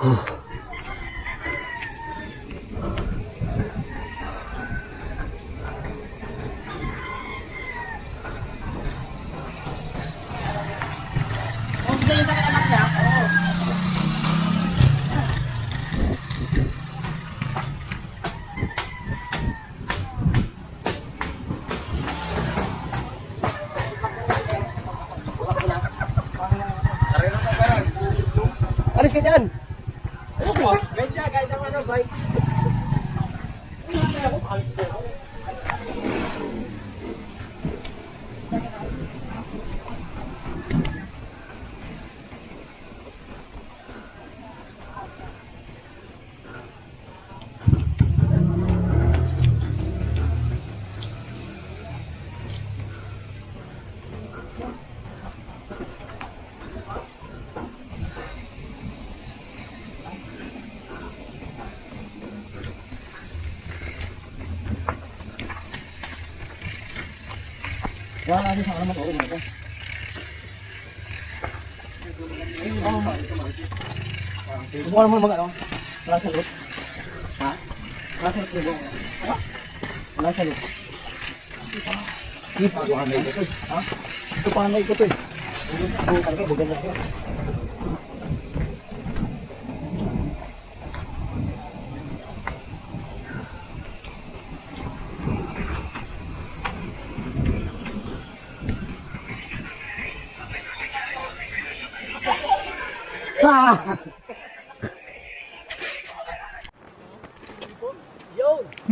Oh. Kasi sa alamat ako dito. Kung mo mag ano? Wala sa loob. Ha? Wala sa loob. Ha? Wala sa loob. Ito pa na ito. Ha? Ito pa na ito eh. Ito talaga bugan na ito.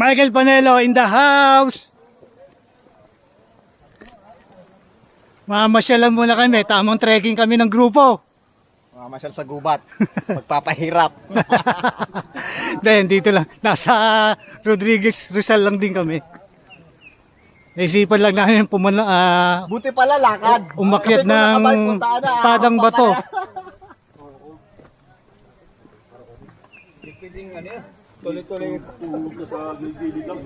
Michael Panelo in the house. Mamasyalan muna kami. Tamang trekking kami ng grupo. Mga masyal sa gubat. Magpapahirap. Then dito lang. Nasa Rodriguez Rizal lang din kami. Naisipan lang namin pumana, ah, Buti pala lakad. umakyat Kasi ng na, espadang bato. pala. Pikiling ano yun. Tuloy-tuloy tulog ko sa gilid lang.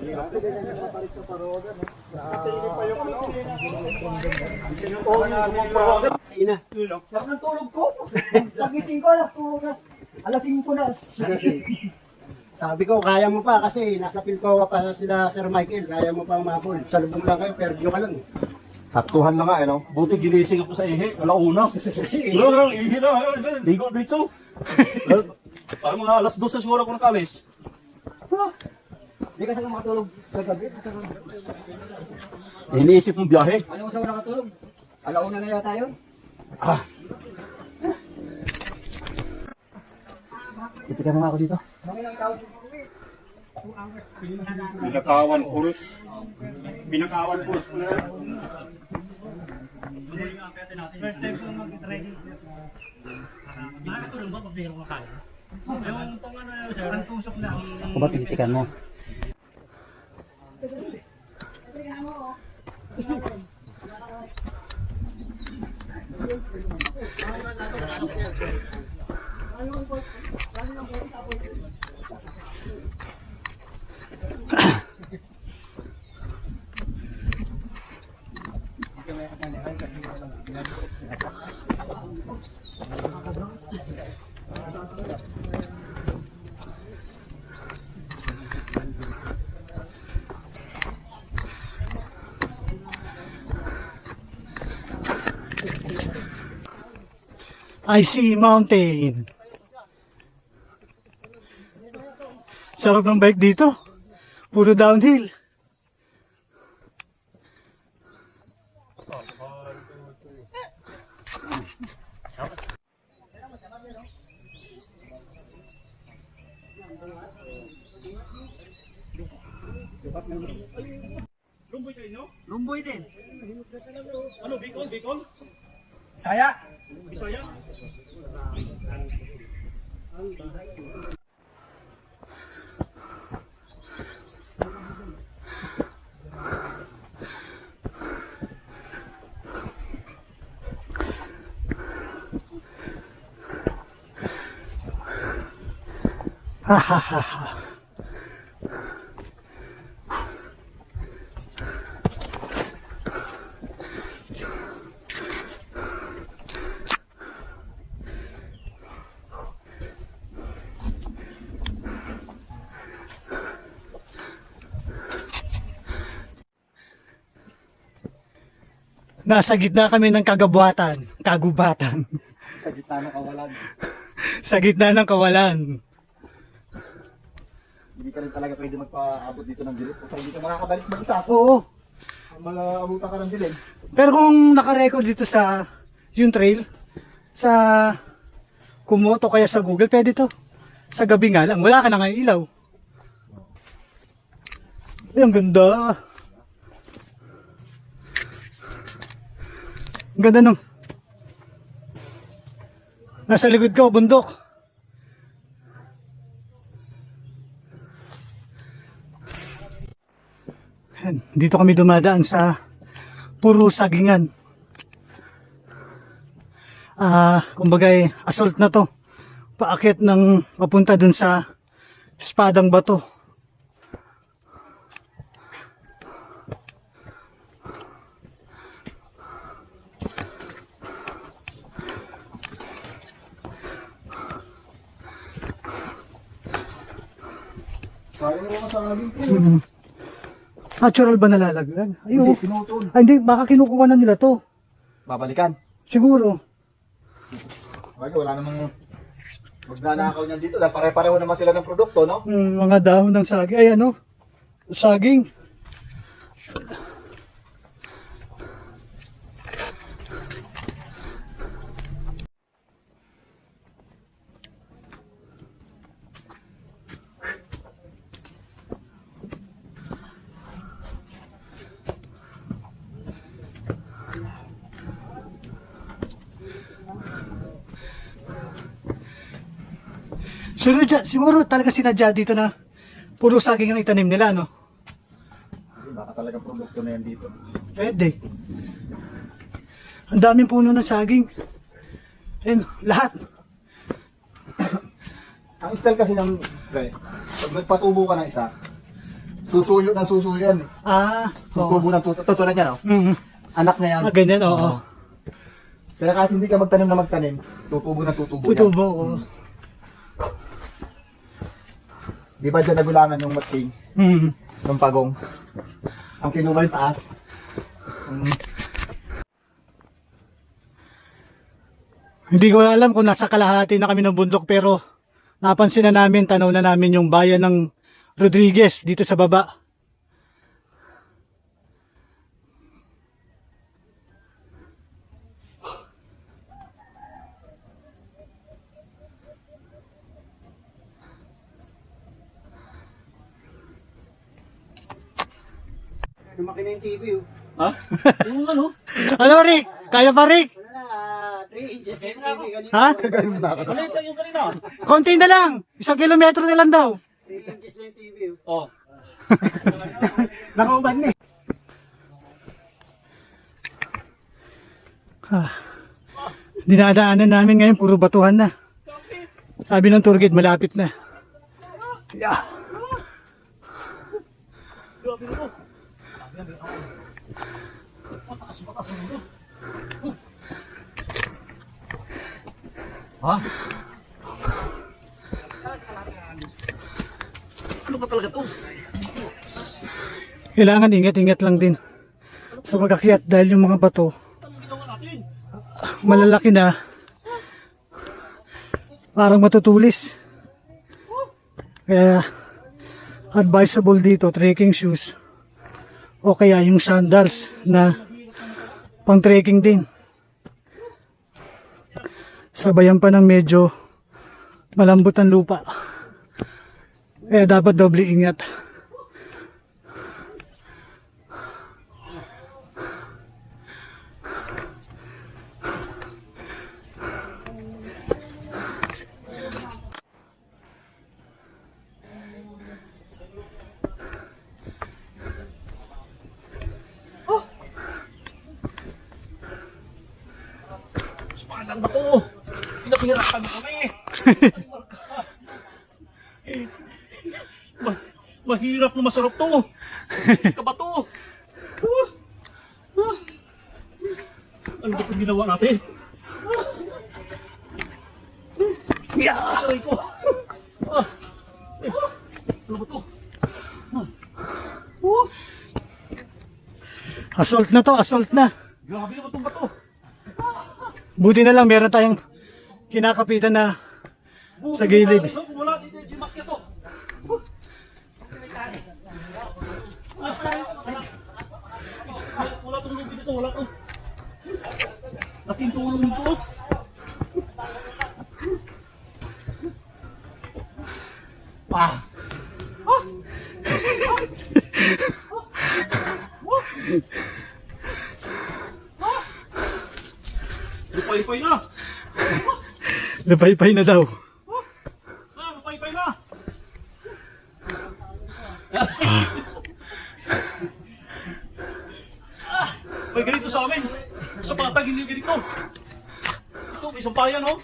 Ina. Sarap ng tulog ko. Sagising ko, alas tulog na. Alas 5 na. Sabi ko, kaya mo pa kasi nasa Pilcoa pa sila Sir Michael. Kaya mo pa umabol. Sa lubong lang kayo, perdiyo ka lang. Saktuhan na nga, eh, no? Buti ginising ako sa ihe. Wala una. Wala lang, ihe na. Ligo dito. Parang mga alas 12 siguro ako nakalis. Hindi ka sila makatulog kagabi. Iniisip mong biyahe. Ano sa una katulog? Alauna na yata yun. Ah, Titigan mo nga ako dito. Pinakawan purus. Pinakawan purus. Ako ba tinitigan mo? I see mountain. Sarap ng bike dito. Puro downhill. Lumboy din. Ha ha ha ha. Nasa gitna kami ng kagabuhatan, kagubatan. Sa gitna ng kawalan. Sa gitna ng kawalan. Hindi ka rin talaga pwede magpaabot dito ng dilim. Kung hindi ka makakabalik mag-isa. Oo. Malabutan ka ng dilim. Pero kung nakarecord dito sa yung trail, sa Kumoto kaya sa Google, pwede to. Sa gabi nga lang, wala ka na nga ilaw. Ay, ang ganda. Ang ganda nung. Nasa likod ko, bundok. Dito kami dumadaan sa puro sagingan. Ah, kumbaga eh, assault na to. Paakyat ng papunta dun sa espadang bato. Kaya mo sa amin. Mm. Natural ba nalalaglag? Ayun. Hindi, pinutol. Ay, hindi, baka kinukuha na nila to. Babalikan. Siguro. Bagay, wala namang magnanakaw niyan dito. Dahil pare-pareho naman sila ng produkto, no? Mm, mga dahon ng saging. Ay, ano? Saging. Siguro, siguro talaga sinadya dito na puro saging ang itanim nila, no? Baka talagang produkto na yan dito. Pwede. Ang daming puno ng saging. Ayun, lahat. Ang style kasi ng, pre, pag nagpatubo ka ng isa, susuyo ng susuyo yan. eh. Ah, oo. Tutubo ng tutubo. Tutulad yan, oh. Mm, Anak na yan. ah, ganyan, oo. Pero kahit hindi ka magtanim na magtanim, tutubo ng tutubo yan. Tutubo, oo. Di ba dyan nagulangan yung matking, Mm. ng pagong? Ang kinuha yung taas. Mm. Hindi ko alam kung nasa kalahati na kami ng bundok pero napansin na namin, tanaw na namin yung bayan ng Rodriguez dito sa baba. Na yung TV, oh. Ha? Yung ano? Ano Rick? Kaya pa Rick? Wala na, 3 inches na yung TV kanina. Ha? Kagaling na ako. Lang yung kanina. Konti na lang. Isang kilometro na lang daw. 3 inches na yung TV, oh. Oh. Nakauban na eh. Ah, dinadaanan namin ngayon, puro batuhan na. Sabi ng tour guide, malapit na. Yeah. Ha? Ano ba talaga to? Kailangan ingat-ingat lang din sa pag-akyat dahil yung mga bato malalaki na parang matutulis. Kaya advisable dito trekking shoes o kaya yung sandals na pang trekking din. Sabayan pa ng medyo malambot ang lupa. Kaya dapat doble ingat. Espadang ba to? Pinapihirapan ko na eh. mahirap na masarap to. Kabato. Ah. Ah. Ano ba ginawa natin? Yeah! Aray ko. Ah. Eh, Ano ba to? Ah. Oh, Assault na to, assault na. grabe naman itong bato. Buti na lang meron tayong kinakapitan na Sa gilid. Wala, Wala, dito, di makyat to. Wala tong lubid dito, wala to. Laking tulong to. Ah. Lupay-pay na. napaypay na daw. Ah, lupay-pay na. Ah, may ganito sa amin. Sa patag, hindi ganito. Ito, may sampayan, oh.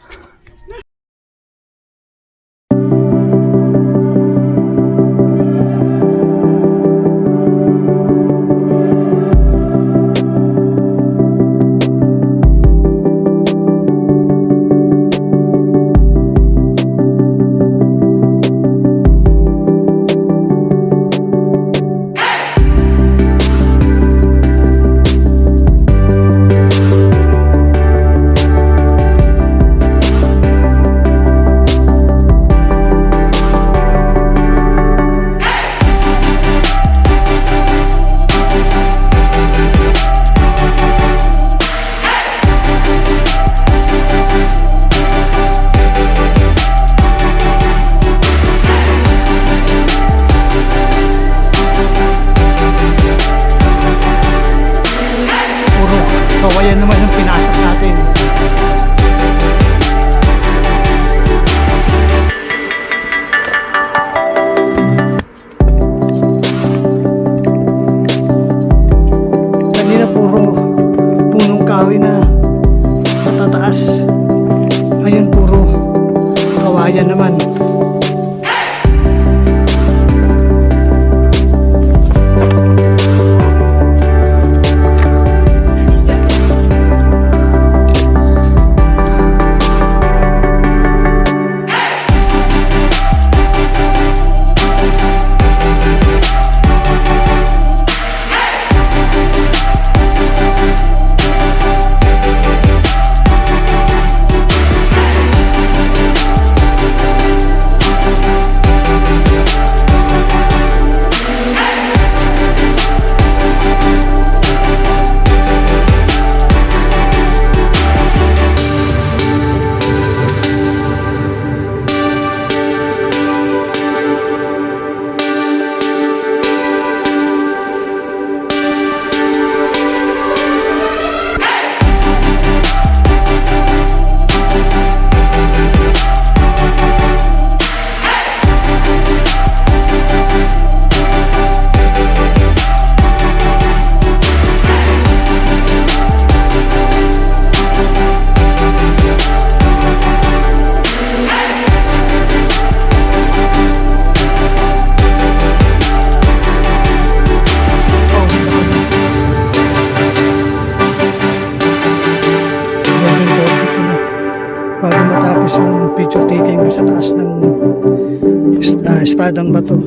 Espadang bato.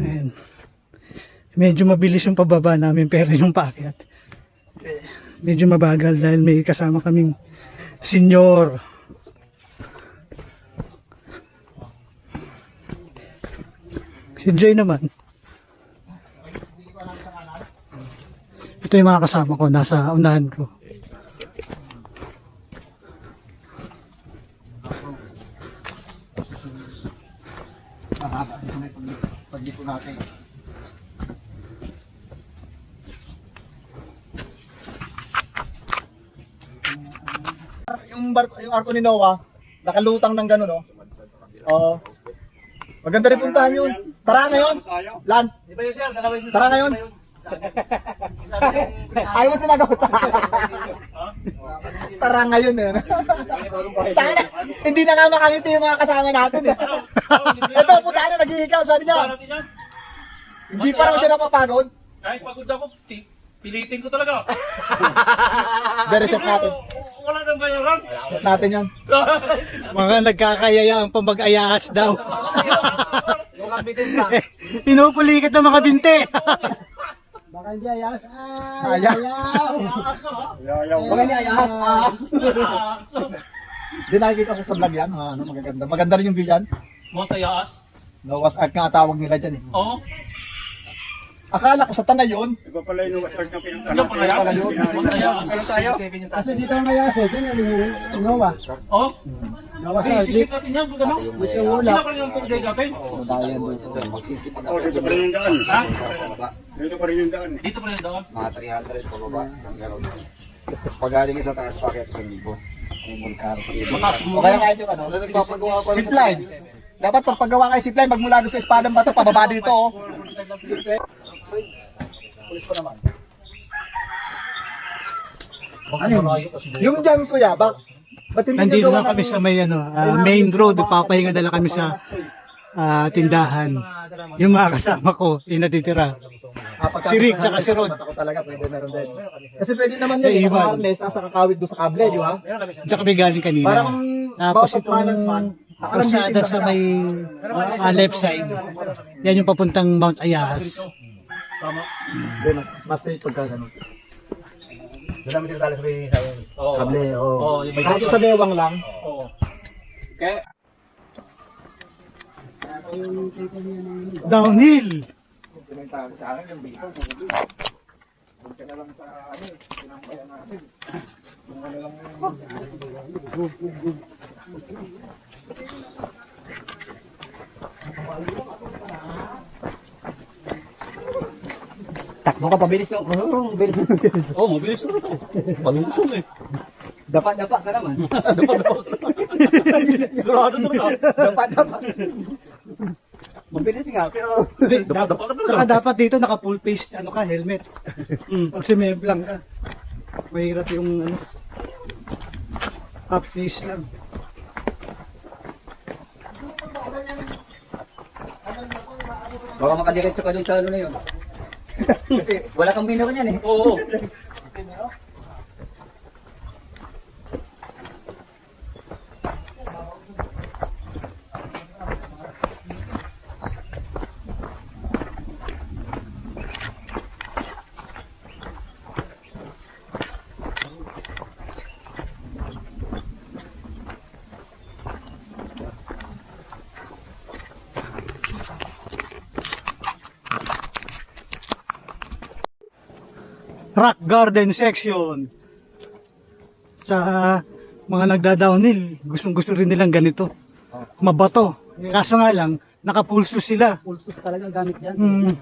Ayan. Medyo mabilis yung pababa namin pero yung paakyat. eh, Medyo mabagal dahil may kasama kaming senior. Enjoy naman. Ito yung mga kasama ko, nasa unahan ko. Mahaba dito na yung pagdito natin. Yung, bar, yung arko ni Noah, nakalutang ng gano'n, no? Oo. Maganda rin puntahan yun. Tara ngayon. Lan, tara ngayon. Ayaw mo sumagot. Tara ngayon eh. Na, hindi na nga makangiti yung mga kasama natin eh. Ito, puta na, nag-iikaw, sabi niya. Hindi pa raw siya napapagod. Kahit pagod ako, ti- pilitin ko talaga. The-reset natin. Wala nang bayaran. Set natin yan. Mga nagkakayaya ang pamag-ayahas daw. Pa. Pinupulikat ng mga binte. Baka hindi ayas. Ay, Ayaw. ayaw. Yayaw. Baka niya ayahas. ahas. Hindi nakikita ko sa vlog yan. Ah, ano, magaganda. Maganda rin yung view yan. Montayaas. Noah's Ark nga tawag nila dyan eh. Oo. Akala ko sa tanay yun. Iba pala yung start na pinunta Ano pala pala yun. Ano tayo? Kasi dito ang ayas eh. Yan yung Noah. Oo. Hey, sa sisip natin yan. Gano? Sila pa rin ang tugay natin. Oh, dito pa rin yung daan. Ha? Dito pa rin yung daan. Dito pa rin doon. mga 300 pababa ng gano'n. Pagaling sa taas pa kaya sa libo. Yung kaya kahit yung ano, nagpapagawa pa zipline. Dapat pag paggawa kayo zipline, magmula doon sa espadang bato, pababa dito oh. Pulis pa naman. Ano yun? Yung dyan kuya, bak ba't hindi Nandito na kami sa may ano, ah, main road. Papahinga na lang kami sa ah, tindahan. Yung mga kasama ko, yung natitira. Ah, Si Rick tsaka si Rod. Ako talaga, pwede meron din. Kasi pwede naman Eh, yun, yung iwan. harness, nasa kakawit doon sa kable, di ba? Diyan kami galing kanina. Parang Tapos bawat balance man, itong kalsada sa may ah, left side, yan yung papuntang Mount Ayahas. Hindi, mas, mas safe pagka ganun. Doon namin tinatali sa may Oo. kable, oo. Oo, yung may- Kahit sa bewang lang. Oo. Kaya, Downhill! Takbo ka, pabilis yun. Oo, bilis. oh, mabilis na ito. Palusong eh. Dapat-dapat ka naman. Sigurado talaga. Dapat-dapat. Mabilis nga, pero... Dapat ka Saka dapat dito naka full face ano ka, helmet. Mm, pag sumeblang ka. Mahirap yung ano. Half face lang. Baka makadiretso ka dun sa ano na yun. Kasi wala kang binaw niyan eh. Oo. Rock garden section. Sa mga nagda-downhill, gustong gusto rin nilang ganito. Mabato. Kaso nga lang, nakapulso sila. Pulsos talaga gamit yan. Mm,